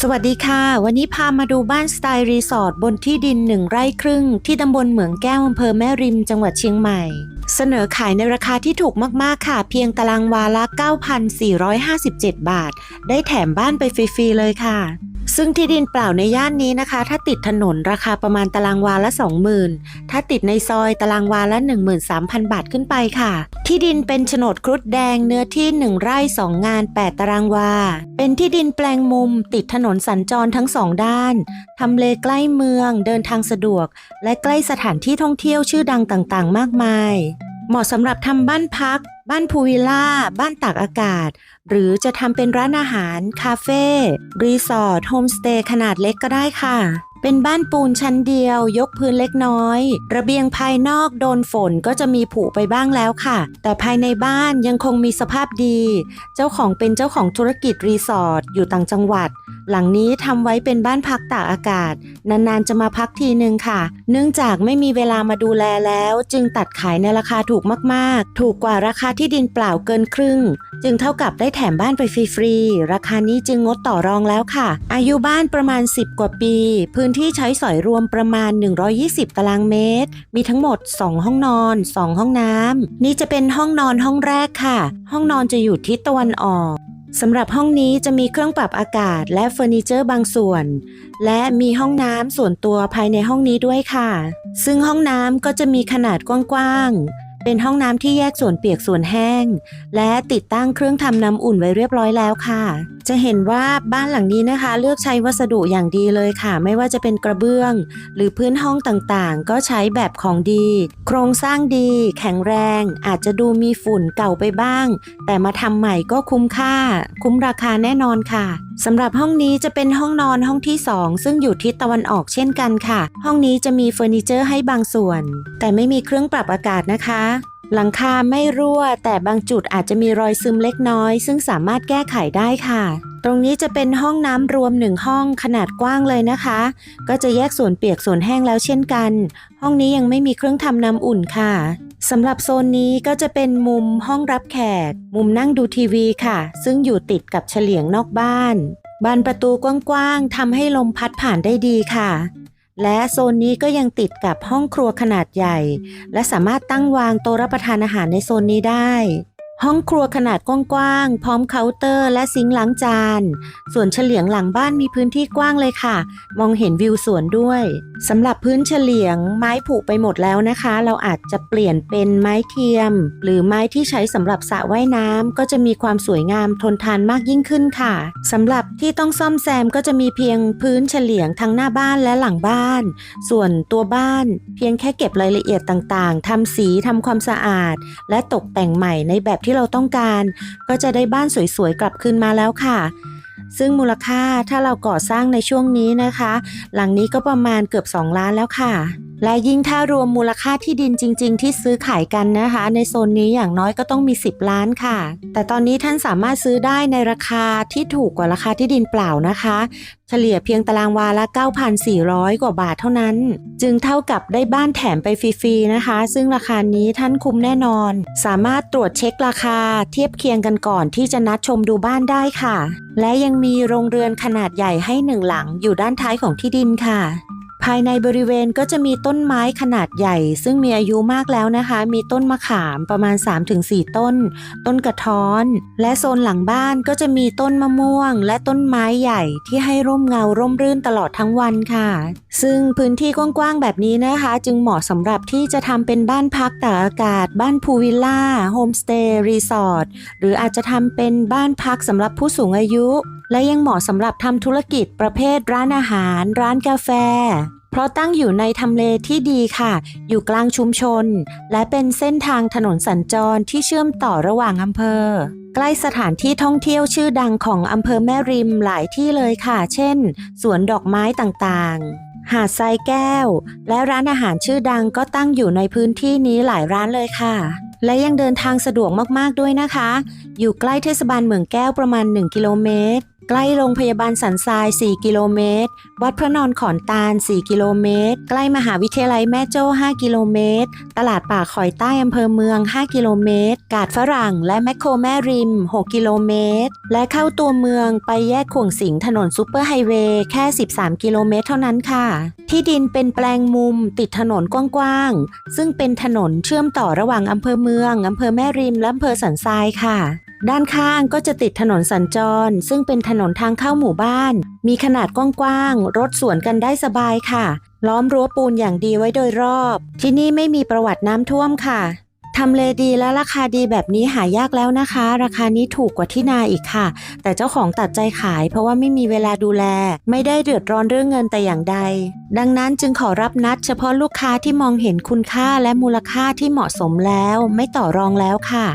สวัสดีค่ะ วันนี้พามาดูบ้านสไตล์รีสอร์ทบนที่ดินหนึ่งไร่ครึ่ง ที่ตำบลเหมืองแก้วอำเภอแม่ริมจังหวัดเชียงใหม่ เสนอขายในราคาที่ถูกมาก ๆ ค่ะ เพียงตารางวาละ 9,457 บาท ได้แถมบ้านไปฟรี ๆ เลยค่ะ ซึ่งที่ดินเปล่าในย่านนี้นะคะ ถ้าติดถนนราคาประมาณตารางวาละ 20,000 ถ้าติดในซอยตารางวาละ 13,000 บาทขึ้นไปค่ะ ที่ดินเป็นโฉนดครุฑแดงเนื้อที่ 1 ไร่ 2 งาน 8 ตารางวา เป็นที่ดินแปลงมุม ติดถนนสัญจรทั้งสองด้าน ทำเลใกล้เมือง เดินทางสะดวก และใกล้สถานที่ท่องเที่ยวชื่อดังต่างๆ มากมาย เหมาะสำหรับทำบ้านพัก บ้านพูวิลล่า บ้านตากอากาศ หรือจะทำเป็นร้านอาหาร คาเฟ่ รีสอร์ท โฮมสเตย์ขนาดเล็กก็ได้ค่ะ เป็นบ้านปูนชั้นเดียว ยกพื้นเล็กน้อย ระเบียงภายนอกโดนฝนก็จะมีผุไปบ้างแล้วค่ะ แต่ภายในบ้านยังคงมีสภาพดี เจ้าของเป็นเจ้าของธุรกิจรีสอร์ทอยู่ต่างจังหวัด หลังนี้ทำไว้เป็นบ้านพักตากอากาศ นานๆจะมาพักทีนึงค่ะ เนื่องจากไม่มีเวลามาดูแลแล้ว จึงตัดขายในราคาถูกมากๆ ถูกกว่าราคาที่ดินเปล่าเกินครึ่ง จึงเท่ากับได้แถมบ้านไปฟรีๆ ราคานี้จึงงดต่อรองแล้วค่ะ อายุบ้านประมาณ 10 กว่าปี พื้นที่ใช้สอยรวมประมาณ 120 ตารางเมตร มีทั้งหมด 2 ห้องนอน 2 ห้องน้ำนี่จะเป็นห้องนอนห้องแรกค่ะ ห้องนอนจะอยู่ทิศตะวันออก สำหรับห้องนี้จะมีเครื่องปรับอากาศและเฟอร์นิเจอร์บางส่วน และมีห้องน้ำส่วนตัวภายในห้องนี้ด้วยค่ะ ซึ่งห้องน้ำก็จะมีขนาดกว้างๆ เป็นห้องน้ำที่แยกส่วนเปียกส่วนแห้ง และติดตั้งเครื่องทำน้ำอุ่นไว้เรียบร้อยแล้วค่ะจะเห็นว่าบ้านหลังนี้นะคะ เลือกใช้วัสดุอย่างดีเลยค่ะ ไม่ว่าจะเป็นกระเบื้อง หรือพื้นห้องต่างๆ ก็ใช้แบบของดี โครงสร้างดี แข็งแรง อาจจะดูมีฝุ่นเก่าไปบ้าง แต่มาทำใหม่ก็คุ้มค่า คุ้มราคาแน่นอนค่ะสำหรับห้องนี้จะเป็นห้องนอนห้องที่ 2 ซึ่งอยู่ทิศตะวันออกเช่นกันค่ะ ห้องนี้จะมีเฟอร์นิเจอร์ให้บางส่วน แต่ไม่มีเครื่องปรับอากาศนะคะ หลังคาไม่รั่ว แต่บางจุดอาจจะมีรอยซึมเล็กน้อย ซึ่งสามารถแก้ไขได้ค่ะ ตรงนี้จะเป็นห้องน้ำรวมหนึ่งห้องขนาดกว้างเลยนะคะ ก็จะแยกส่วนเปียกส่วนแห้งแล้วเช่นกัน ห้องนี้ยังไม่มีเครื่องทำน้ำอุ่นค่ะสำหรับโซนนี้ก็จะเป็นมุมห้องรับแขก มุมนั่งดูทีวีค่ะ ซึ่งอยู่ติดกับเฉลียงนอกบ้านบานประตูกว้างๆทำให้ลมพัดผ่านได้ดีค่ะ และโซนนี้ก็ยังติดกับห้องครัวขนาดใหญ่ และสามารถตั้งวางโต๊ะรับประทานอาหารในโซนนี้ได้ ห้องครัวขนาดกว้างๆ พร้อมเคาน์เตอร์และซิงค์ล้างจาน ส่วนเฉลียงหลังบ้านมีพื้นที่กว้างเลยค่ะ มองเห็นวิวสวนด้วยสำหรับพื้นเฉลียงไม้ผุไปหมดแล้วนะคะ เราอาจจะเปลี่ยนเป็นไม้เทียม หรือไม้ที่ใช้สำหรับสระว่ายน้ำก็จะมีความสวยงามทนทานมากยิ่งขึ้นค่ะสำหรับที่ต้องซ่อมแซมก็จะมีเพียงพื้นเฉลียงทั้งหน้าบ้านและหลังบ้าน ส่วนตัวบ้าน เพียงแค่เก็บรายละเอียดต่างๆทำสีทำความสะอาด และตกแต่งใหม่ในแบบที่เราต้องการ ก็จะได้บ้านสวยๆกลับคืนมาแล้วค่ะ ซึ่งมูลค่าถ้าเราก่อสร้างในช่วงนี้นะคะ หลังนี้ก็ประมาณเกือบ 2 ล้านแล้วค่ะ และยิ่งถ้ารวมมูลค่าที่ดินจริง ๆ ที่ซื้อขายกันนะคะ ในโซนนี้อย่างน้อยก็ต้องมี 10 ล้านค่ะ แต่ตอนนี้ท่านสามารถซื้อได้ในราคาที่ถูกกว่าราคาที่ดินเปล่านะคะเฉลี่ยเพียงตารางวาละ 9,400 กว่าบาทเท่านั้น จึงเท่ากับได้บ้านแถมไปฟรีๆนะคะ ซึ่งราคานี้ท่านคุ้มแน่นอน สามารถตรวจเช็คราคา เทียบเคียงกันก่อนที่จะนัดชมดูบ้านได้ค่ะ และยังมีโรงเรือนขนาดใหญ่ให้หนึ่งหลังอยู่ด้านท้ายของที่ดินค่ะ ภายในบริเวณก็จะมีต้นไม้ขนาดใหญ่ ซึ่งมีอายุมากแล้วนะคะ มีต้นมะขามประมาณ 3-4 ต้น ต้นกระท้อน และโซนหลังบ้านก็จะมีต้นมะม่วง และต้นไม้ใหญ่ที่ให้ร่มเงาร่มรื่นตลอดทั้งวันค่ะ ซึ่งพื้นที่กว้างๆแบบนี้นะคะ จึงเหมาะสำหรับที่จะทำเป็นบ้านพักตากอากาศ บ้านพูลวิลล่าโฮมสเตย์รีสอร์ทหรืออาจจะทำเป็นบ้านพักสำหรับผู้สูงอายุ และยังเหมาะสำหรับทำธุรกิจประเภทร้านอาหาร ร้านกาแฟ เพราะตั้งอยู่ในทำเลที่ดีค่ะ อยู่กลางชุมชน และเป็นเส้นทางถนนสัญจรที่เชื่อมต่อระหว่างอำเภอ ใกล้สถานที่ท่องเที่ยวชื่อดังของอำเภอแม่ริมหลายที่เลยค่ะ เช่น สวนดอกไม้ต่างๆ หาดทรายแก้ว และร้านอาหารชื่อดังก็ตั้งอยู่ในพื้นที่นี้หลายร้านเลยค่ะและยังเดินทางสะดวกมาก ๆ ด้วยนะคะ อยู่ใกล้เทศบาลเมืองแก้วประมาณ 1 กิโลเมตร ใกล้โรงพยาบาลสันทราย 4 กิโลเมตร วัดพระนอนขอนตาล 4 กิโลเมตร ใกล้มหาวิทยาลัยแม่โจ้ 5 กิโลเมตร ตลาดป่าขอยใต้อำเภอเมือง 5 กิโลเมตร กาดฝรั่ง และแมคโครแม่ริม 6 กิโลเมตร และเข้าตัวเมืองไปแยกขวงสิงถนนซูเปอร์ไฮเวย์แค่ 13 กิโลเมตรเท่านั้นค่ะ ที่ดินเป็นแปลงมุมติดถนนกว้างๆ ซึ่งเป็นถนนเชื่อมต่อระหว่างอำเภอเมืองอำเภอแม่ริมและอำเภอสันทรายค่ะ ด้านข้างก็จะติดถนนสัญจร ซึ่งเป็นถนนทางเข้าหมู่บ้าน มีขนาดกว้างๆ รถสวนกันได้สบายค่ะ ล้อมรั้วปูนอย่างดีไว้โดยรอบ ที่นี่ไม่มีประวัติน้ำท่วมค่ะทำเลดีและราคาดีแบบนี้หายากแล้วนะคะ ราคานี้ถูกกว่าที่นาอีกค่ะ แต่เจ้าของตัดใจขายเพราะว่าไม่มีเวลาดูแล ไม่ได้เดือดร้อนเรื่องเงินแต่อย่างใด ดังนั้นจึงขอรับนัดเฉพาะลูกค้าที่มองเห็นคุณค่าและมูลค่าที่เหมาะสมแล้ว ไม่ต่อรองแล้วค่ะ